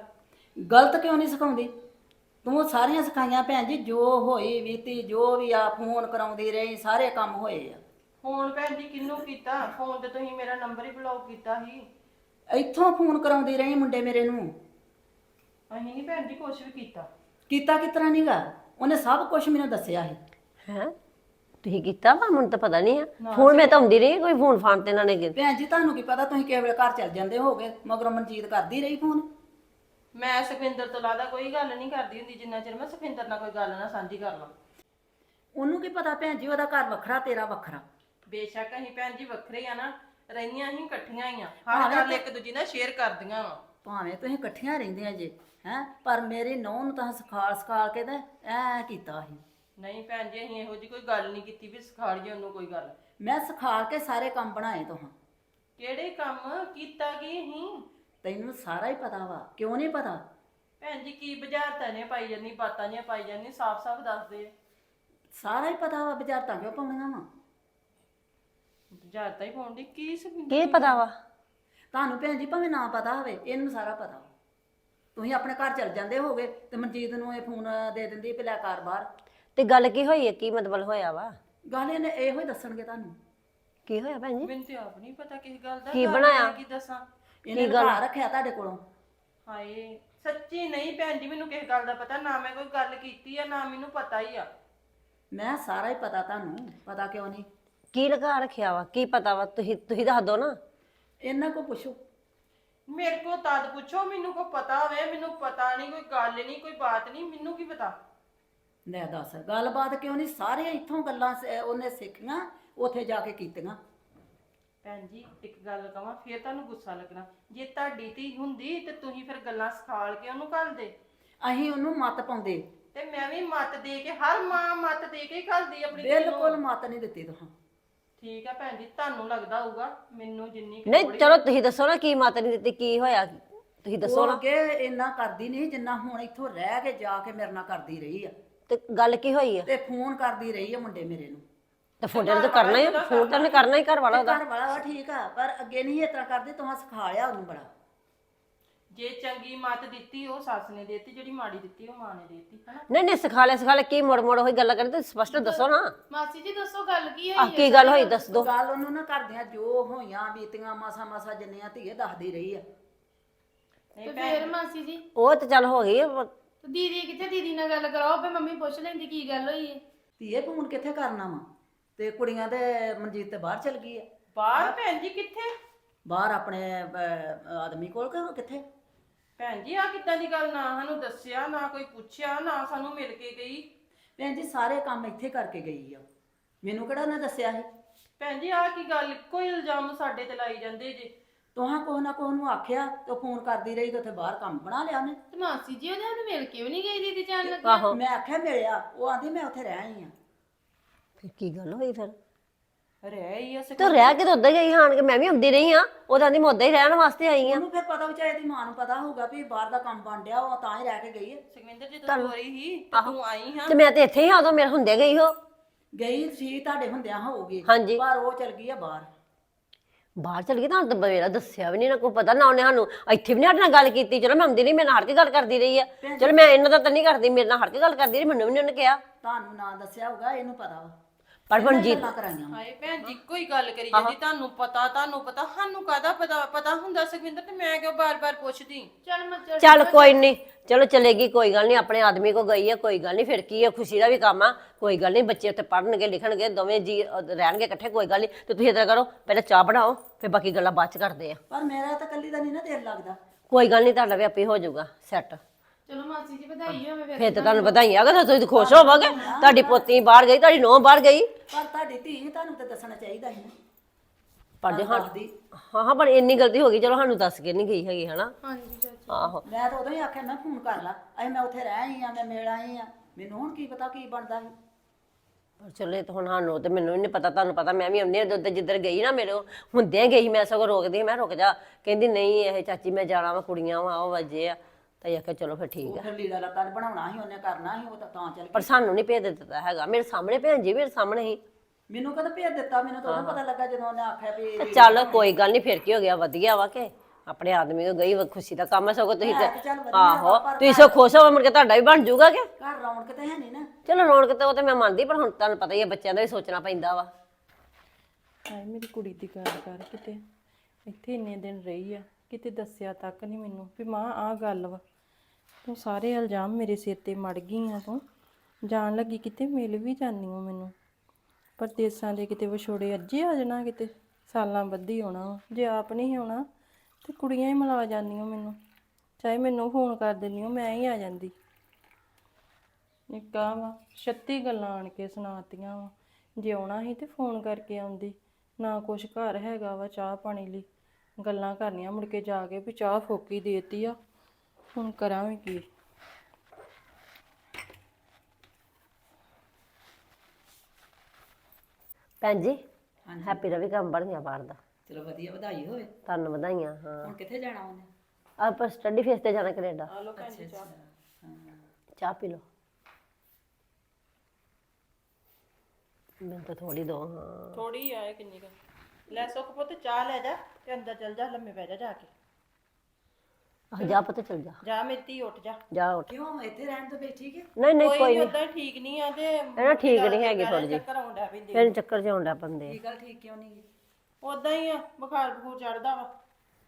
ਗਲਤ ਕਿਉਂ ਨਹੀਂ ਸਿਖਾਉਂਦੀ? ਤੂੰ ਸਾਰੀਆਂ ਸਿਖਾਈਆਂ ਭੈਣ ਜੀ ਜੋ ਹੋਈ ਬੀਤੀ ਜੋ ਵੀ ਆ ਫੋਨ ਕਰਾਉਂਦੀ ਰਹੀ ਸਾਰੇ ਕੰਮ ਹੋਏ ਆ। ਫੋਨ ਭੈਣ ਜੀ ਕਿਹਨੂੰ ਕੀਤਾ? ਫੋਨ ਤੇ ਤੁਸੀਂ ਮੇਰਾ ਨੰਬਰ ਹੀ ਬਲੌਕ ਕੀਤਾ ਸੀ। ਇੱਥੋਂ ਫੋਨ ਕਰਾਉਂਦੀ ਰਹੀ ਮੁੰਡੇ ਮੇਰੇ ਨੂੰ। ਅਸੀਂ ਨਹੀਂ ਭੈਣ ਜੀ ਕੁਛ ਵੀ ਕੀਤਾ। ਕੀਤਾ ਕਿਸ ਤਰ੍ਹਾਂ ਨਹੀਂਗਾ ਉਹਨੇ ਸਭ ਕੁਝ ਮੈਨੂੰ ਦੱਸਿਆ ਸੀ। ਹੈ? ਤੁਸੀਂ ਕੀਤਾ ਵਾ ਮੈਨੂੰ ਤਾਂ ਪਤਾ ਨਹੀਂ ਆ। ਫੋਨ ਮੈਂ ਤਾਂ ਆਉਂਦੀ ਰਹੀ ਕੋਈ ਫੋਨ ਫਾਨ ਤੇ ਇਹਨਾਂ ਨੇ ਕੀਤਾ। ਭੈਣ ਜੀ ਤੁਹਾਨੂੰ ਕੀ ਪਤਾ ਤੁਸੀਂ ਕਿਸੇ ਵੇਲੇ ਘਰ ਚੱਲ ਜਾਂਦੇ ਹੋਗੇ ਮਗਰੋਂ ਮਨਜੀਤ ਕਰਦੀ ਰਹੀ ਫੋਨ। ਮੈਂ ਸੁਖਵਿੰਦਰ ਤੋਂ ਲਾਦਾ ਕੋਈ ਗੱਲ ਨਹੀਂ ਕਰਦੀ ਹੁੰਦੀ ਜਿੰਨਾ ਚਿਰ ਮੈਂ ਸੁਖਵਿੰਦਰ ਨਾਲ ਕੋਈ ਗੱਲ ਨਾ ਸਾਂਝੀ ਕਰ ਲਾਂ ਉਹਨੂੰ ਕੀ ਪਤਾ ਭੈਣ ਜੀ ਉਹਦਾ ਘਰ ਵੱਖਰਾ ਤੇਰਾ ਵੱਖਰਾ। ਬੇਸ਼ੱਕ ਅਸੀਂ ਭੈਣ ਜੀ ਵੱਖਰੇ ਆ ਨਾ ਰਹਿੰਦੀਆਂ ਅਸੀਂ ਇਕੱਠੀਆਂ ਹੀ ਆ। ਹਰ ਗੱਲ ਇੱਕ ਦੂਜੀ ਨਾਲ ਸ਼ੇਅਰ ਕਰਦੀਆਂ ਵਾ। ਭਾਵੇਂ ਤੁਸੀਂ ਇਕੱਠੀਆਂ ਰਹਿੰਦੀਆਂ ਜੇ ਹੈ ਪਰ ਮੇਰੀ ਨੌਂ ਨੂੰ ਤਾਂ ਸਿਖਾਲ ਸਿਖਾਲ ਕੇ ਤੇ ਐ ਕੀਤਾ ਸੀ। ਨਹੀਂ ਭੈਣ ਜੀ ਅਸੀਂ ਇਹੋ ਜੀ ਕੋਈ ਗੱਲ ਨਹੀਂ ਕੀਤੀ ਵੀ ਸਿਖਾ ਲਈਏ ਉਹਨੂੰ ਕੋਈ ਗੱਲ। ਮੈਂ ਸਿਖਾਲ ਕੇ ਸਾਰੇ ਕੰਮ ਬਣਾਏ ਤੁਹਾਂ ਕਿਹੜੇ ਕੰਮ? ਕੀਤਾ ਕੀ ਅਸੀਂ? ਤੈਨੂੰ ਸਾਰਾ ਹੀ ਪਤਾ ਵਾ ਕਿਉਂ ਨਹੀਂ ਪਤਾ? ਭੈਣ ਜੀ ਕੀ ਬੁਝਾਰਤਾਂ ਨੇ ਪਾਈ ਜਾਂਦੀ ਬਾਤਾਂ ਨੇ ਪਾਈ ਜਾਂਦੀ ਸਾਫ਼-ਸਾਫ਼ ਦੱਸ ਦੇ ਸਾਰਾ ਹੀ ਪਤਾ ਵਾ ਬੁਝਾਰਤਾਂ ਕਿਉਂ ਪਾਉਣੀਆਂ ਵਾ? ਬੁਝਾਰਤਾਂ ਹੀ ਪਾਉਣ ਦੀ ਕੀ ਸੁਖਵਿੰਦਰ ਕੀ ਪਤਾ ਵਾ? ਤੁਹਾਨੂੰ ਭੈਣ ਜੀ ਭਾਵੇਂ ਨਾ ਪਤਾ ਹੋਵੇ ਇਹਨੂੰ ਸਾਰਾ ਪਤਾ ਵਾ। ਤੁਸੀਂ ਆਪਣੇ ਘਰ ਚਲ ਜਾਂਦੇ ਹੋਗੇ ਤੇ ਮਨਜੀਤ ਨੂੰ ਇਹ ਫੋਨ ਦੇ ਦਿੰਦੀ ਵੀ ਲੈ ਬਾਹਰ। ਤੇ ਗੱਲ ਕੀ ਹੋਈ ਹੈ? ਕੀ ਮਤਲਬ ਹੋਇਆ ਵਾ? ਗੱਲ ਇਹਨੇ ਇਹੋ ਹੀ ਦੱਸਣਗੇ ਤੁਹਾਨੂੰ। ਕੀ ਹੋਇਆ ਭੈਣ ਜੀ? ਮੈਨੂੰ ਤੇ ਆਪ ਨਹੀਂ ਪਤਾ ਕਿਸ ਗੱਲ ਦਾ ਕੀ ਬਣਾਇਆ? ਮੈਂ ਕੀ ਦੱਸਾਂ? ਇਹਨੇ ਲੁਕਾ ਰੱਖਿਆ ਤੁਹਾਡੇ ਕੋਲੋਂ? ਹਾਏ ਸੱਚੀ ਨਹੀਂ ਭੈਣ ਜੀ ਮੈਨੂੰ ਕਿਸ ਗੱਲ ਦਾ ਪਤਾ? ਨਾ ਮੈਂ ਕੋਈ ਗੱਲ ਕੀਤੀ ਆ ਨਾ ਮੈਨੂੰ ਪਤਾ ਹੀ ਆ। ਮੈਂ ਸਾਰਾ ਹੀ ਪਤਾ ਤੁਹਾਨੂੰ ਪਤਾ ਕਿਉਂ ਨਹੀਂ? ਕੀ ਲਗਾ ਰੱਖਿਆ ਵਾ? ਕੀ ਪਤਾ ਵਾ? ਤੁਸੀਂ ਤੁਸੀਂ ਦੱਸ ਦੋ ਨਾ। ਇਹਨਾਂ ਕੋ ਪੁੱਛੋ। ਮੇਰੇ ਕੋ ਤਦ ਪੁੱਛੋ ਮੈਨੂੰ ਕੋ ਪਤਾ ਹੋਵੇ ਮੈਨੂੰ ਪਤਾ ਨਹੀਂ ਕੋਈ ਗੱਲ ਨਹੀਂ ਕੋਈ ਬਾਤ ਨਹੀਂ ਮੈਨੂੰ ਕੀ ਪਤਾ? ਲੈ ਦੱਸ ਗੱਲਬਾਤ ਕਿਉਂ ਨਹੀਂ? ਸਾਰੇ ਇੱਥੋਂ ਗੱਲਾਂ ਸ- ਉਹਨੇ ਸਿੱਖੀਆਂ ਉੱਥੇ ਜਾ ਕੇ ਕੀਤੀਆਂ। ਭੈਣ ਜੀ ਇੱਕ ਗੱਲ ਕਵਾਂ ਫੇਰ ਤੁਹਾਨੂੰ ਗੁੱਸਾ ਲੱਗਣਾ। ਜੇ ਤੁਹਾਡੀ ਧੀ ਹੁੰਦੀ ਤੇ ਤੁਸੀਂ ਫਿਰ ਗੱਲਾਂ ਸਿਖਾਲ ਕੇ ਉਹਨੂੰ ਘੱਲਦੇ। ਅਸੀਂ ਉਹਨੂੰ ਮੱਤ ਪਾਉਂਦੇ। ਤੇ ਮੈਂ ਵੀ ਮੱਤ ਦੇ ਕੇ ਹਰ ਮਾਂ ਮੱਤ ਦੇ ਕੇ ਹੀ ਘੱਲਦੀ ਆਪਣੀ ਧੀ ਨੂੰ। ਬਿਲਕੁਲ ਮੱਤ ਨਹੀਂ ਦਿੱਤੀ ਤੁਹਾਂ ਠੀਕ ਆ ਭੈਣ ਜੀ ਤੁਹਾਨੂੰ ਲੱਗਦਾ ਹੋਊਗਾ ਮੈਨੂੰ ਜਿੰਨੀ ਕੁ ਨਹੀਂ ਥੋੜ੍ਹੀ- ਚਲੋ ਤੁਸੀਂ ਦੱਸੋ ਨਾ ਕੀ ਮਾਤਾ ਨੇ ਦਿੱਤੀ ਕੀ ਹੋਇਆ? ਤੁਸੀਂ ਦੱਸੋ ਉਹ ਨਾ ਅੱਗੇ ਇੰਨਾ ਕਰਦੀ ਨਹੀਂ ਜਿੰਨਾ ਹੁਣ ਇੱਥੋਂ ਰਹਿ ਕੇ ਜਾ ਕੇ ਮੇਰੇ ਨਾਲ ਕਰਦੀ ਰਹੀ ਆ। ਤੇ ਗੱਲ ਕੀ ਹੋਈ ਆ? ਤੇ ਫੋਨ ਕਰਦੀ ਰਹੀ ਆ ਮੁੰਡੇ ਮੇਰੇ ਨੂੰ। ਤੇ ਫੋਨ ਤਾਂ ਕਰਨਾ ਹੀ ਆ, ਫੋਨ ਤਾਂ ਉਹਨੇ ਕਰਨਾ ਹੀ ਘਰ ਵਾਲਾ ਉਹਦਾ। ਘਰ ਵਾਲਾ ਵਾ ਠੀਕ ਆ ਪਰ ਅੱਗੇ ਨਹੀਂ ਇਸ ਤਰ੍ਹਾਂ ਕਰਦੀ ਤੁਹਾਂ ਸਿਖਾ ਲਿਆ ਉਹਨੂੰ ਬੜਾ। ਜੇ ਚੰਗੀ ਮੱਤ ਦਿੱਤੀ ਉਹ ਸੱਸ ਨੇ ਦਿੱਤੀ ਜਿਹੜੀ ਮਾੜੀ ਦਿੱਤੀ ਉਹ ਮਾਂ ਨੇ ਦਿੱਤੀ ਹਨਾ? ਨਹੀਂ ਨਹੀਂ ਸਿਖਾ ਲਿਆ ਸਿਖਾ ਲਿਆ ਕੀ ਮੋੜ ਮੋੜ ਹੋਈ ਗੱਲਾਂ ਕਰੀ ਤੇ ਸਪਸ਼ਟ ਦੱਸੋ ਨਾ। ਮਾਸੀ ਜੀ ਦੱਸੋ ਗੱਲ ਕੀ ਆ? ਹੋਈ ਕੀ ਗੱਲ ਹੋਈ ਦੱਸ ਦੋ। ਗੱਲ ਉਹਨੂੰ ਨਾ ਕਰਦਿਆਂ ਜੋ ਹੋਈਆਂ ਬੀਤੀਆਂ ਮਾਸਾ ਮਾਸਾ ਜਿੰਨੀਆਂ ਧੀਏ ਦੱਸਦੀ ਰਹੀ ਆ। ਤੇ ਫੇਰ ਮਾਸੀ ਜੀ? ਉਹ ਤੇ ਚੱਲ ਹੋ ਗਈ ਆ, ਤੇ ਦੀਦੀ ਕਿੱਥੇ ਦੀਦੀ ਨਾਲ ਗੱਲ ਕਰਾਓ ਫੇ ਮੰਮੀ ਪੁੱਛ ਲੈਂਦੀ ਕੀ ਗੱਲ ਹੋਈ ਏ। ਧੀਏ ਫੋਨ ਕਿੱਥੇ ਕਰਨਾ ਵਾ? ਤੇ ਕੁੜੀਆਂ ਤੇ ਮਨਜੀਤ ਤੇ ਬਾਹਰ ਚਲ ਗਈ ਆ। ਬਾਹਰ? ਭੈਣ ਜੀ ਕਿੱਥੇ? ਬਾਹਰ ਆਪਣੇ ਅਹ, ਆਦਮੀ ਕੋਲ ਕਿ ਕਿੱਥੇ? ਭੈਣ ਜੀ ਆ ਕਿੱਦਾਂ ਦੀ ਗੱਲ? ਨਾ ਸਾਨੂੰ ਦੱਸਿਆ ਨਾ ਕੋਈ ਪੁੱਛਿਆ ਨਾ ਸਾਨੂੰ ਮਿਲ ਕੇ ਗਈ। ਭੈਣ ਜੀ ਸਾਰੇ ਕੰਮ ਇੱਥੇ ਕਰਕੇ ਗਈ ਆ। ਮੈਨੂੰ ਕਿਹੜਾ ਉਹਨੇ ਦੱਸਿਆ ਸੀ? ਭੈਣ ਜੀ ਆ ਕੀ ਗੱਲ? ਕੋਈ ਇਲਜ਼ਾਮ ਸਾਡੇ ਤੇ ਲਾਈ ਜਾਂਦੇ ਜੇ। ਤੁਹਾਂ ਕੋਹ ਨਾ ਕੋਹ ਨੂੰ ਆਖਿਆ ਤੇ ਫੋਨ ਕਰਦੀ ਰਹੀ ਤੇ ਉੱਥੇ ਬਾਹਰ ਕੰਮ ਬਣਾ ਲਿਆ ਉਹਨੇ। ਤੇ ਮਾਸੀ ਜੀ ਉਹਨੇ ਉਹਨੂੰ ਮਿਲ ਕੇ ਵੀ ਨਹੀਂ ਗਈ ਦੀਦੀ ਜਾਣ ਲੱਗੀ ਆਹੋ। ਮੈਂ ਆਖਿਆ ਮਿਲਿਆ ਉਹ ਆਂਦੀ ਮੈਂ ਉੱਥੇ ਰਹਿ ਆਈ ਆ। ਫਿਰ ਕੀ ਗੱਲ ਹੋਈ ਫਿਰ? ਰਹਿ ਹੀ ਆ ਤੇ ਰਹਿ ਕੇ ਤਾਂ ਉੱਦਾਂ ਗਈ ਹਾਣ ਕੇ ਮੈਂ ਵੀ ਆਉਂਦੀ ਰਹੀ ਆ ਉਹ ਤਾਂ ਆਂਦੀ ਮੈਂ ਉੱਦਾਂ ਹੀ ਰਹਿਣ ਵਾਸਤੇ ਆਈ ਆ ਉਹਨੂੰ ਫਿਰ ਪਤਾ ਵਿਚਾਰੇ ਦੀ ਮਾਂ ਨੂੰ ਪਤਾ ਹੋਊਗਾ ਵੀ ਬਾਹਰ ਦਾ ਕੰਮ ਬਣ ਡਿਆ ਉਹ ਤਾਂ ਹੀ ਰਹਿ ਕੇ ਗਈ ਹੈ ਸੁਖਵਿੰਦਰ ਜੀ ਤੂੰ ਹੋ ਰਹੀ ਸੀ ਤੇ ਤੂੰ ਆਈ ਹਾਂ। ਤੇ ਮੈਂ ਤੇ ਇੱਥੇ ਹੀ ਆ ਉਦੋਂ ਮੇਰੇ ਹੁੰਦੇ ਗਈ ਹੋ ਗਈ ਸੀ ਤੁਹਾਡੇ ਹੁੰਦਿਆਂ ਹੋਊਗੀ। ਹਾਂਜੀ। ਪਰ ਉਹ ਚਲ ਗਈ ਆ ਬਾਹਰ। ਬਾਹਰ ਚਲ ਗਈ ਤਾਂ ਤਾਂ ਬਵੇਲਾ ਦੱਸਿਆ ਵੀ ਨਹੀਂ ਨਾ ਕੋਈ ਪਤਾ ਨਾ ਉਹਨੇ ਸਾਨੂੰ ਇੱਥੇ ਵੀ ਨਹੀਂ ਸਾਡੇ ਨਾਲ ਗੱਲ ਕੀਤੀ ਚਲੋ ਮੈਂ ਆਉਂਦੀ ਨਹੀਂ ਮੇਰੇ ਨਾਲ ਹਟ ਕੇ ਗੱਲ ਕਰਦੀ ਰਹੀ ਆ। ਚਲ ਮੈਂ ਇਹਨਾਂ ਦਾ ਤਾਂ ਨਹੀਂ ਕਰਦੀ ਮੇਰੇ ਨਾਲ ਹਟ ਕੇ ਗੱਲ ਕਰਦੀ ਰਹੀ ਮੈਨੂੰ ਵੀ ਨਹੀਂ ਉਹਨੇ ਕਿਹਾ। ਤੁਹਾਨੂੰ ਨਾ ਦੱਸਿਆ ਹੋਊਗਾ ਇਹਨੂੰ ਪਤਾ ਵਾ। ਪਰ ਮਨਜੀਤ ਕਰਾਈਆਂ ਵਾਂ। ਹਾਏ ਭੈਣ ਜੀ ਕੋਈ ਗੱਲ ਕਰੀ ਜਾਂਦੀ ਤੁਹਾਨੂੰ ਪਤਾ ਤੁਹਾਨੂੰ ਪਤਾ ਸਾਨੂੰ ਕਾਹਦਾ ਪਤਾ ਪਤਾ ਹੁੰਦਾ ਸੁਖਵਿੰਦਰ ਤੇ ਮੈਂ ਕਿਉਂ ਬਾਰ-ਬਾਰ ਪੁੱਛਦੀ? ਚੱਲ ਮੈਂ ਚੱਲ ਚੱਲ ਕੋਈ ਨਹੀਂ ਚਲੋ ਚਲੇਗੀ ਕੋਈ ਗੱਲ ਨਹੀਂ ਆਪਣੇ ਆਦਮੀ ਕੋ ਗਈ ਹੈ ਕੋਈ ਗੱਲ ਨਹੀਂ ਫਿਰ ਕੀ ਹੈ ਖੁਸ਼ੀ ਦਾ ਵੀ ਕੰਮ ਆ ਕੋਈ ਗੱਲ ਨਹੀਂ ਬੱਚੇ ਉੱਥੇ ਪੜਨਗੇ ਲਿਖਣਗੇ ਦੋਵੇਂ ਜੀ ਅਹ, ਰਹਿਣਗੇ ਇਕੱਠੇ ਕੋਈ ਗੱਲ ਨਹੀਂ ਤੇ ਤੁਸੀਂ ਇਦਾਂ ਕਰੋ ਪਹਿਲਾਂ ਚਾਹ ਬਣਾਓ ਫਿਰ ਬਾਕੀ ਗੱਲਾਂ ਬਾਅਦ ਚ ਕਰਦੇ ਆ। ਪਰ ਮੇਰਾ ਤਾਂ ਕੱਲੀ ਦਾ ਨਹੀਂ ਨਾ ਦਿਲ ਲੱਗਦਾ। ਕੋਈ ਗੱਲ ਨਹੀਂ ਤੁਹਾਡਾ ਵੀ ਆਪੇ ਹੋ ਜਾਊਗਾ ਸੈੱਟ। ਚਲੋ ਮਾਸੀ ਜੀ ਵਧਾਈ ਹੋਵੇ ਫਿਰ ਫਿਰ ਤਾਂ ਤੁਹਾਨੂੰ ਵਧਾਈਆਂ ਅਗਰ ਤੁਸੀਂ ਖੁਸ਼ ਹੋਵੋਗੇ ਤੁਹਾਡੀ ਪੋਤੀ ਬਾਹਰ ਗਈ ਤੁਹਾਡੀ ਨੂੰਹ ਬਾਹਰ ਗਈ। ਪਰ ਤੁਹਾਡੀ ਧੀ ਤੁਹਾਨੂੰ ਤਾਂ ਦੱਸਣਾ ਚਾਹੀਦਾ ਸੀ ਨਾ। ਪਰ ਜੇ ਹਾਂ। ਹਾਂ ਹਾਂ ਪਰ ਇੰਨੀ ਗਲਤੀ ਹੋ ਗਈ ਚਲੋ ਸਾਨੂੰ ਦੱਸ ਕੇ ਨਹੀਂ ਗਈ ਹੈਗੀ ਹਨਾ? ਹਾਂਜੀ ਚਾਚੀ। ਆਹੋ। ਮੈਂ ਤਾਂ ਉਦੋਂ ਹੀ ਆਖਿਆ ਮੈਂ ਫੋਨ ਕਰ ਲਾ। ਅਏ ਮੈਂ ਉੱਥੇ ਰਹਿ ਆਈ ਆ ਮੈਂ ਮਿਲ ਆਈ ਆ ਮੈਨੂੰ ਹੁਣ ਕੀ ਪਤਾ ਕੀ ਬਣਦਾ ਸੀ। ਪਰ ਚਲੋ ਇਹ ਤਾਂ ਹੁਣ ਸਾਨੂੰ ਤੇ ਮੈਨੂੰ ਵੀ ਨਹੀਂ ਪਤਾ ਤੁਹਾਨੂੰ ਪਤਾ ਮੈਂ ਵੀ ਆਉਂਦੀ ਹਾਂ ਦੁੱਧ ਜਿੱਧਰ ਗਈ ਨਾ ਮੇਰੇ ਹੁੰਦਿਆਂ ਗਈ ਮੈਂ ਸਗੋਂ ਰੋਕਦੀ ਮੈਂ ਰੁਕ ਜਾ। ਕਹਿੰਦੀ ਨਹੀਂ ਇਹ ਚਾਚੀ ਮੈਂ ਜਾਣਾ ਵਾ ਕੁੜੀਆਂ ਵਾ ਉਹ ਵਜੇ ਆ। ਤਾਂ ਇਹ ਆਖਿਆ ਚਲੋ ਫਿਰ ਠੀਕ ਉਹ ਆ। ਫਿਰ ਲੀੜਾ ਲੱਤਾ ਬਣਾਉਣਾ ਸੀ ਉਹਨੇ ਕਰਨਾ ਸੀ ਉਹ ਤਾਂ ਤਾਂ ਚੱਲ ਪਰ ਸਾਨੂੰ ਨਹੀਂ ਭੇਜ ਦਿੱਤਾ ਹੈਗਾ। ਮੇਰੇ ਸਾਹਮਣੇ ਭੈਣ ਜੀ ਮੇਰੇ ਸਾਹਮਣੇ ਹੀ ਮੈਨੂੰ ਕਦੋਂ ਭੇਜ ਦਿੱਤਾ? ਮੈਨੂੰ ਤਾਂ ਉਦੋਂ ਪਤਾ ਲੱਗਾ ਜਦੋਂ ਉਹਨੇ ਆਖਿਆ ਵੀ ਤੇ ਚੱਲ ਕੋਈ ਗੱਲ ਨਹੀਂ ਫਿਰ ਕੀ ਹੋ ਗਿਆ? ਵਧੀਆ ਵਾ ਕਿ ਆਪਣੇ ਆਦਮੀ ਕੋ ਗਈ ਵਾ, ਖੁਸ਼ੀ ਦਾ ਕੰਮ ਹੈ ਸਗੋਂ ਤੁਸੀਂ ਹੈ ਤੇ ਆਹੋ ਪਰ ਤੁਸੀਂ ਸੋ ਖੁਸ਼ ਹੋ ਮੁੜ ਕੇ ਤੁਹਾਡਾ ਵੀ ਬਣ ਜਾਊਗਾ ਕਿ? ਘਰ ਰੌਣਕ ਤੇ ਹੈ ਨਹੀਂ ਨਾ। ਚਲੋ ਰੌਣਕ ਤੇ ਉਹ ਤੇ ਮੈਂ ਮੰਨਦੀ ਪਰ ਹੁਣ ਤੁਹਾਨੂੰ ਪਤਾ ਹੀ ਹੈ ਬੱਚਿਆਂ ਦਾ ਵੀ ਸੋਚਣਾ ਪੈਂਦਾ ਵਾ। ਹਾਏ ਮੇਰੀ ਕੁੜੀ ਦੀ ਗੱਲ ਕਰ ਕਿਤੇ। ਇੱਥੇ ਇੰਨੇ ਦਿਨ ਰਹੀ ਆ ਕਿਤੇ ਦੱਸਿਆ ਤੱਕ ਨਹੀਂ ਮੈਨੂੰ ਵੀ ਮਾਂ ਆਹ ਗੱਲ ਵਾ। ਤੂੰ ਸਾਰੇ ਇਲਜ਼ਾਮ ਮੇਰੇ ਸਿਰ ਤੇ ਮੜ ਗਈ ਆ ਤੂੰ। ਜਾਣ ਲੱਗੀ ਕਿਤੇ ਮਿਲ ਵੀ ਜਾਨੀ ਹੋ ਮੈਨੂੰ। ਪਰਦੇਸਾਂ ਦੇ ਕਿਤੇ ਵਿਛੋੜੇ ਅੱਜੇ ਆ ਜਾਣਾ ਕਿਤੇ, ਸਾਲਾਂ ਬੱਧੀ ਆਉਣਾ ਵਾ। ਜੇ ਆਪ ਨਹੀਂ ਆਉਣਾ ਤੇ ਕੁੜੀਆਂ ਹੀ ਮਿਲਾ ਜਾਂਦੀਆਂ ਮੈਨੂੰ। ਚਾਹੇ ਮੈਨੂੰ ਫੋਨ ਕਰ ਦਿੰਦੀ ਹੋ ਮੈਂ ਹੀ ਆ ਜਾਂਦੀ। ਨਿੱਕਾ ਵਾ 36 ਗੱਲਾਂ ਆਣ ਕੇ ਸੁਣਾਤੀਆਂ ਵਾ। ਜੇ ਆਉਣਾ ਸੀ ਤੇ ਫੋਨ ਕਰਕੇ ਆਉਂਦੀ। ਨਾ ਕੁਛ ਘਰ ਹੈਗਾ ਵਾ ਚਾਹ ਪਾਣੀ ਲਈ। ਗੱਲਾਂ ਕਰਨੀਆਂ ਮੁੜ ਕੇ ਜਾ ਕੇ ਵੀ ਚਾਹ ਫੋਕੀ ਦੇਤੀ ਆ। ਹੁਣ ਕਰਾਂ ਵੀ ਕੀ ਭੈਣ ਜੀ ਹੈਪੀ ਦਾ ਵੀ ਕੰਮ ਬਣ ਗਿਆ ਬਾਹਰ ਦਾ। ਚਲੋ ਵਧੀਆ ਵਧਾਈ ਹੋਵੇ। ਤੁਹਾਨੂੰ ਵਧਾਈਆਂ ਹਾਂ। ਹੁਣ ਕਿੱਥੇ ਜਾਣਾ ਉਹਨੇ? ਆਪਾਂ ਸਟੱਡੀ ਫੇਸ ਤੇ ਜਾਣਾ ਕੈਨੇਡਾ। ਚਾਹ ਪੀ ਲਓ। ਮੈਨੂੰ ਤਾਂ ਥੋੜੀ ਦੋ ਹਾਂ। ਥੋੜੀ ਆਏ ਕਿੰਨੀ ਕੁ। ਲੈ ਸੁੱਖ ਪੁੱਤ ਚਾਹ ਲੈ ਜਾ ਤੇ ਅੰਦਰ ਚੱਲ ਜਾ ਲੰਮੇ ਪੈ ਜਾ ਜਾ ਕੇ। ਆਹ ਜਾ ਪੁੱਤ ਚਲ ਜਾ। ਜਾ ਮੇਰੀ ਧੀ ਉੱਠ ਜਾ। ਜਾ ਉੱਠ। ਕਿਉਂ ਇੱਥੇ ਰਹਿਣ ਤੋਂ ਬੈਠੀ ਕਿ? ਨਹੀਂ ਨਹੀਂ ਕੋਈ ਨਹੀਂ ਉਦਾਂ ਠੀਕ ਨਹੀਂ ਆ ਤੇ ਇਹਨਾਂ ਠੀਕ ਨਹੀਂ ਹੈਗੀ ਥੋੜੀ ਜਿਹੀ। ਚੱਕਰ ਆਉਂਦਾ ਪੈਂਦੇ ਫਿਰ ਚੱਕਰ ਚ ਆਉਂਦਾ ਬੰਦੇ। ਕੀ ਗੱਲ ਠੀਕ ਕਿਉਂ ਨਹੀਂ ਉਦਾਂ ਹੀ ਆ ਬੁਖਾਰ ਬਖੂਰ ਚੜਦਾ ਵਾ।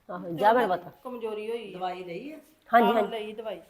ਆਹੋ ਜਾ ਮੇਰੇ ਪੁੱਤ। ਕਮਜ਼ੋਰੀ ਹੋਈ ਆ। ਦਵਾਈ ਲਈ ਹੈ ਹਾਂਜੀ ਹਾਂਜੀ। ਲਈ ਦਵਾਈ।